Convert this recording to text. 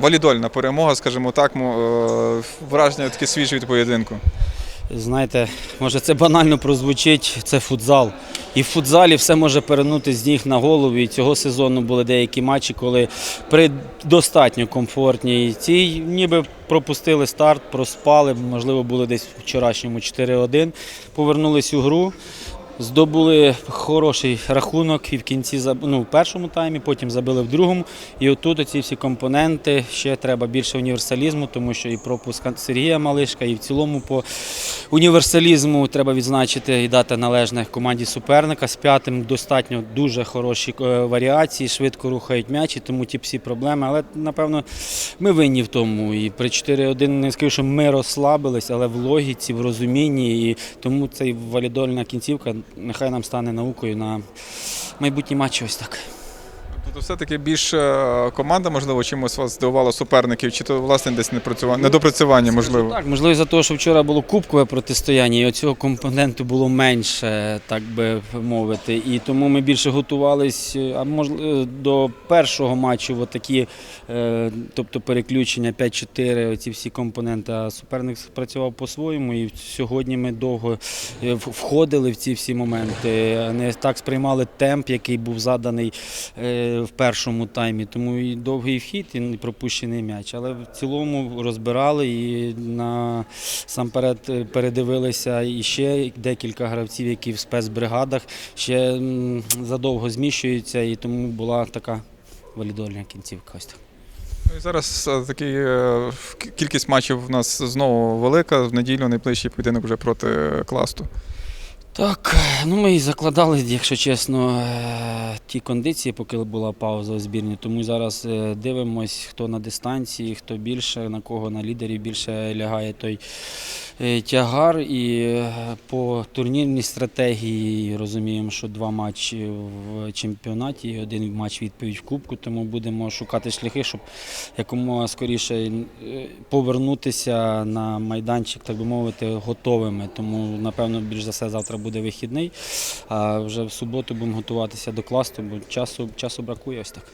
Валідольна перемога, скажімо так, е, враження такі свіжі від поєдинку. Знаєте, може це банально прозвучить, це футзал. І в футзалі все може перенути з ніг на голову. І цього сезону були деякі матчі, коли при достатньо комфортній цій ніби пропустили старт, проспали, можливо, були десь вчорашньому 4-1, повернулись у гру. Здобули хороший рахунок і в кінці ну, в першому таймі, потім забили в другому. І отут ці всі компоненти ще треба більше універсалізму, тому що і пропуск Сергія Малишка, і в цілому по універсалізму треба відзначити і дати належне команді суперника. З п'ятим достатньо дуже хороші е, варіації, швидко рухають м'яч, і тому ті всі проблеми. Але напевно ми винні в тому. І при 4-1 не скажу, що ми розслабились, але в логіці, в розумінні. І тому цей валідольна кінцівка нехай нам стане наукою на майбутні матчі. Ось так. Тобто все-таки більш е, команда, можливо, чимось вас здивувала суперників, чи то власне десь недопрацювання, можливо. Так, можливо, за того, що вчора було кубкове протистояння, і оцього компоненту було менше, так би мовити. І тому ми більше готувались, а можливо, до першого матчу, отакі, е, тобто переключення 5-4, оці всі компоненти. А суперник працював по-своєму. І сьогодні ми довго е, входили в ці всі моменти, не так сприймали темп, який був заданий е, в першому таймі. Тому і довгий вхід, і пропущений м'яч. Але в цілому розбирали і насамперед е, передивилися і ще декілька гравців, які в спецбригадах ще задовго зміщуються, і тому була така валідольна кінцівка. Ось так. Ну зараз е, такий е, кількість матчів у нас знову велика. В неділю найближчий поєдинок вже проти класту. Так, ну ми і закладали, якщо чесно, е, ті кондиції, поки була пауза у збірні. Тому зараз е, дивимось, хто на дистанції, хто більше, на кого на лідерів більше лягає той е, тягар. І е, по турнірній стратегії розуміємо, що два матчі в чемпіонаті, один матч відповідь в Кубку. Тому будемо шукати шляхи, щоб якомога скоріше е, повернутися на майданчик, так би мовити, готовими. Тому, напевно, більш за все завтра буде вихідний. А вже в суботу будемо готуватися до класту, бо часу, часу бракує ось так.